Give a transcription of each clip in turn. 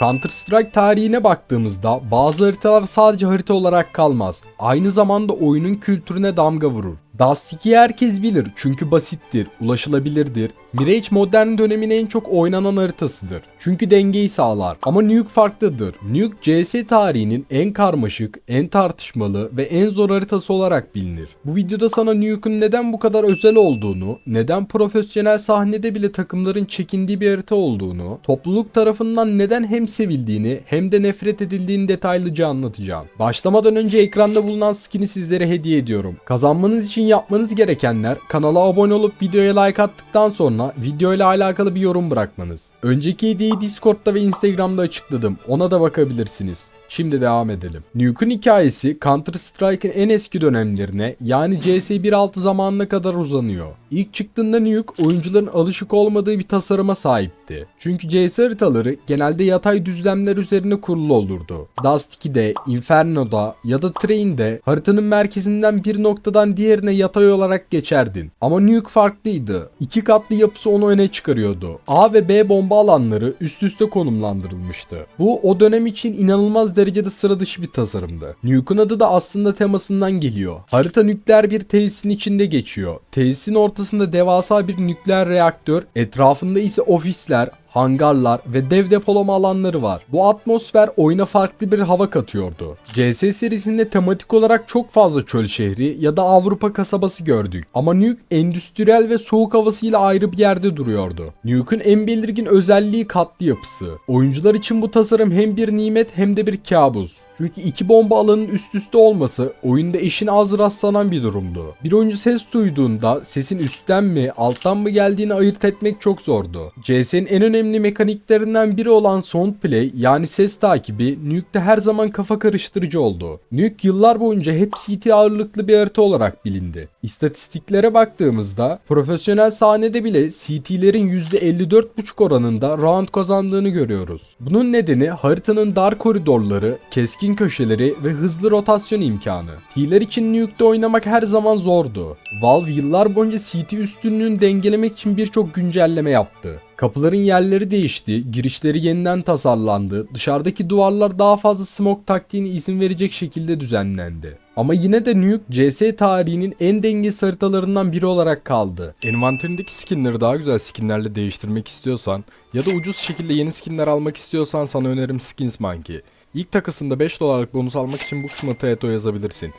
Counter Strike tarihine baktığımızda bazı haritalar sadece harita olarak kalmaz. Aynı zamanda oyunun kültürüne damga vurur. Dust 2'yi herkes bilir çünkü basittir, ulaşılabilirdir. Mirage modern dönemin en çok oynanan haritasıdır. Çünkü dengeyi sağlar. Ama Nuke farklıdır. Nuke CS tarihinin en karmaşık, en tartışmalı ve en zor haritası olarak bilinir. Bu videoda sana Nuke'un neden bu kadar özel olduğunu, neden profesyonel sahnede bile takımların çekindiği bir harita olduğunu, topluluk tarafından neden hem sevildiğini hem de nefret edildiğini detaylıca anlatacağım. Başlamadan önce ekranda bulunan skin'i sizlere hediye ediyorum. Kazanmanız için yapmanız gerekenler kanala abone olup videoya like attıktan sonra videoyla alakalı bir yorum bırakmanız. Önceki hediyeyi Discord'da ve Instagram'da açıkladım. Ona da bakabilirsiniz. Şimdi devam edelim. Nuke'un hikayesi Counter Strike'ın en eski dönemlerine yani CS 1.6 zamanına kadar uzanıyor. İlk çıktığında Nuke oyuncuların alışık olmadığı bir tasarıma sahipti. Çünkü CS haritaları genelde yatay düzlemler üzerine kurulu olurdu. Dust 2'de, Inferno'da ya da Train'de haritanın merkezinden bir noktadan diğerine yatay olarak geçerdin. Ama Nuke farklıydı. İki katlı yapısı onu öne çıkarıyordu. A ve B bomba alanları üst üste konumlandırılmıştı. Bu o dönem için inanılmaz derecede sıra dışı bir tasarımdı. Nuke'un adı da aslında temasından geliyor. Harita nükleer bir tesisin içinde geçiyor. Tesisin ortasında devasa bir nükleer reaktör, etrafında ise ofisler, hangarlar ve dev depolama alanları var. Bu atmosfer oyuna farklı bir hava katıyordu. CS serisinde tematik olarak çok fazla çöl şehri ya da Avrupa kasabası gördük. Ama Nuke endüstriyel ve soğuk havasıyla ayrı bir yerde duruyordu. Nuke'un en belirgin özelliği katlı yapısı. Oyuncular için bu tasarım hem bir nimet hem de bir kabus. Çünkü iki bomba alanın üst üste olması oyunda eşin az rastlanan bir durumdu. Bir oyuncu ses duyduğunda sesin üstten mi alttan mı geldiğini ayırt etmek çok zordu. CS'nin en önemli mekaniklerinden biri olan soundplay yani ses takibi Nuke'de her zaman kafa karıştırıcı oldu. Nuke yıllar boyunca hep CT ağırlıklı bir harita olarak bilindi. İstatistiklere baktığımızda profesyonel sahnede bile CT'lerin %54.5 oranında round kazandığını görüyoruz. Bunun nedeni haritanın dar koridorları, keskin köşeleri ve hızlı rotasyon imkanı. T'ler için Nuke'de oynamak her zaman zordu. Valve yıllar boyunca CT üstünlüğünü dengelemek için birçok güncelleme yaptı. Kapıların yerleri değişti, girişleri yeniden tasarlandı, dışarıdaki duvarlar daha fazla smoke taktiğine izin verecek şekilde düzenlendi. Ama yine de Nuke CS tarihinin en dengesiz haritalarından biri olarak kaldı. Envanterindeki skinleri daha güzel skinlerle değiştirmek istiyorsan ya da ucuz şekilde yeni skinler almak istiyorsan sana önerim Skins Monkey. İlk takısında 5 dolarlık bonus almak için bu kısma Taeto yazabilirsin.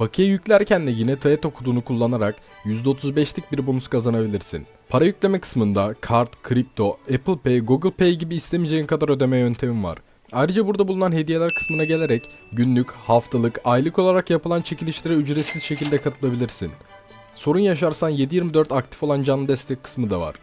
Bakiye yüklerken de yine Taeto kodunu kullanarak %35'lik bir bonus kazanabilirsin. Para yükleme kısmında kart, kripto, Apple Pay, Google Pay gibi istemeyeceğin kadar ödeme yöntemim var. Ayrıca burada bulunan hediyeler kısmına gelerek günlük, haftalık, aylık olarak yapılan çekilişlere ücretsiz şekilde katılabilirsin. Sorun yaşarsan 7/24 aktif olan canlı destek kısmı da var.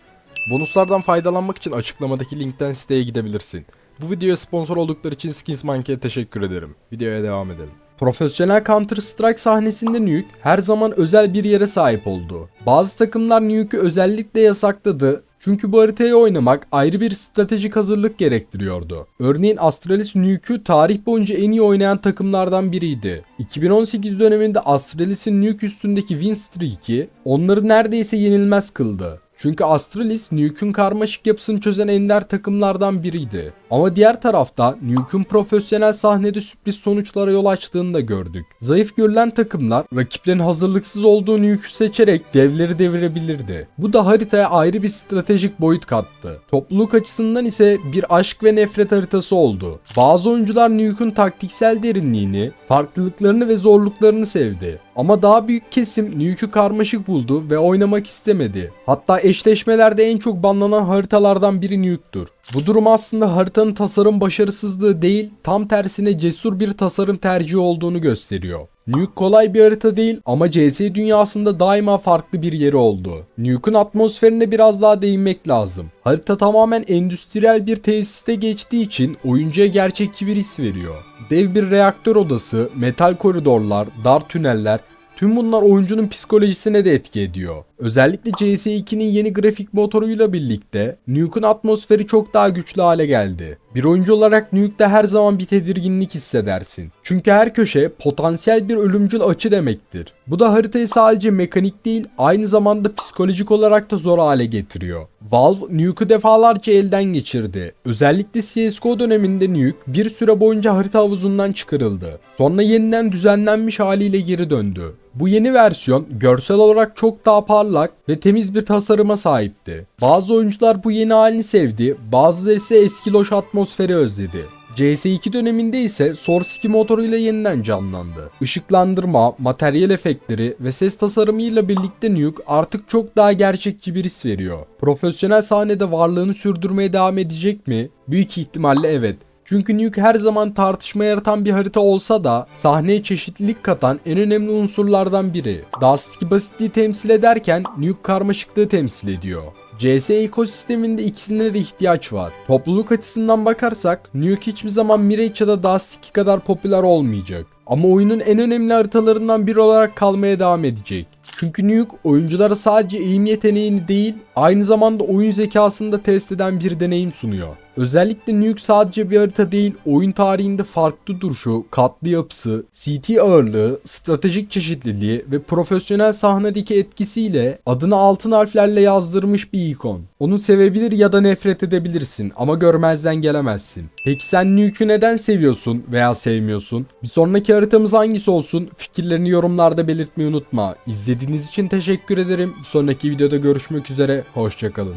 Bonuslardan faydalanmak için açıklamadaki linkten siteye gidebilirsin. Bu videoya sponsor oldukları için Skins Monkey'e teşekkür ederim. Videoya devam edelim. Profesyonel Counter Strike sahnesinde Nuke her zaman özel bir yere sahip oldu. Bazı takımlar Nuke'ü özellikle yasakladı çünkü bu haritayı oynamak ayrı bir stratejik hazırlık gerektiriyordu. Örneğin Astralis Nuke'ü tarih boyunca en iyi oynayan takımlardan biriydi. 2018 döneminde Astralis'in Nuke üstündeki win streak'i onları neredeyse yenilmez kıldı. Çünkü Astralis Nuke'un karmaşık yapısını çözen ender takımlardan biriydi. Ama diğer tarafta Nuke'un profesyonel sahnede sürpriz sonuçlara yol açtığını da gördük. Zayıf görülen takımlar rakiplerin hazırlıksız olduğu Nuke'u seçerek devleri devirebilirdi. Bu da haritaya ayrı bir stratejik boyut kattı. Topluluk açısından ise bir aşk ve nefret haritası oldu. Bazı oyuncular Nuke'un taktiksel derinliğini, farklılıklarını ve zorluklarını sevdi. Ama daha büyük kesim Nuke'u karmaşık buldu ve oynamak istemedi. Hatta eşleşmelerde en çok banlanan haritalardan biri Nuke'dur. Bu durum aslında haritanın tasarım başarısızlığı değil, tam tersine cesur bir tasarım tercihi olduğunu gösteriyor. Nuke kolay bir harita değil ama CS dünyasında daima farklı bir yeri oldu. Nuke'un atmosferine biraz daha değinmek lazım. Harita tamamen endüstriyel bir tesiste geçtiği için oyuncuya gerçekçi bir his veriyor. Dev bir reaktör odası, metal koridorlar, dar tüneller Tüm bunlar oyuncunun psikolojisine de etki ediyor. Özellikle CS2'nin yeni grafik motoruyla birlikte Nuke'un atmosferi çok daha güçlü hale geldi. Bir oyuncu olarak Nuke'de her zaman bir tedirginlik hissedersin. Çünkü her köşe potansiyel bir ölümcül açı demektir. Bu da haritayı sadece mekanik değil aynı zamanda psikolojik olarak da zor hale getiriyor. Valve Nuke'u defalarca elden geçirdi. Özellikle CSGO döneminde Nuke bir süre boyunca harita havuzundan çıkarıldı. Sonra yeniden düzenlenmiş haliyle geri döndü. Bu yeni versiyon görsel olarak çok daha parlak ve temiz bir tasarıma sahipti. Bazı oyuncular bu yeni halini sevdi, bazıları ise eski loş atmosferi özledi. CS2 döneminde ise Source 2 motoruyla yeniden canlandı. Işıklandırma, materyal efektleri ve ses tasarımıyla birlikte Nuke artık çok daha gerçekçi bir his veriyor. Profesyonel sahnede varlığını sürdürmeye devam edecek mi? Büyük ihtimalle evet. Çünkü Nuke her zaman tartışma yaratan bir harita olsa da sahneye çeşitlilik katan en önemli unsurlardan biri. Dust 2 basitliği temsil ederken Nuke karmaşıklığı temsil ediyor. CS ekosisteminde ikisine de ihtiyaç var. Topluluk açısından bakarsak Nuke hiçbir zaman Mirage ya da Dust 2 kadar popüler olmayacak. Ama oyunun en önemli haritalarından biri olarak kalmaya devam edecek. Çünkü Nuke oyunculara sadece eğim yeteneğini değil, aynı zamanda oyun zekasını da test eden bir deneyim sunuyor. Özellikle Nuke sadece bir harita değil, oyun tarihinde farklı duruşu, katlı yapısı, CT ağırlığı, stratejik çeşitliliği ve profesyonel sahnedeki etkisiyle adını altın harflerle yazdırmış bir ikon. Onu sevebilir ya da nefret edebilirsin ama görmezden gelemezsin. Peki sen Nuke'ü neden seviyorsun veya sevmiyorsun? Bir sonraki haritamız hangisi olsun? Fikirlerini yorumlarda belirtmeyi unutma. İzlediğiniz için teşekkür ederim. Bir sonraki videoda görüşmek üzere. Hoşçakalın.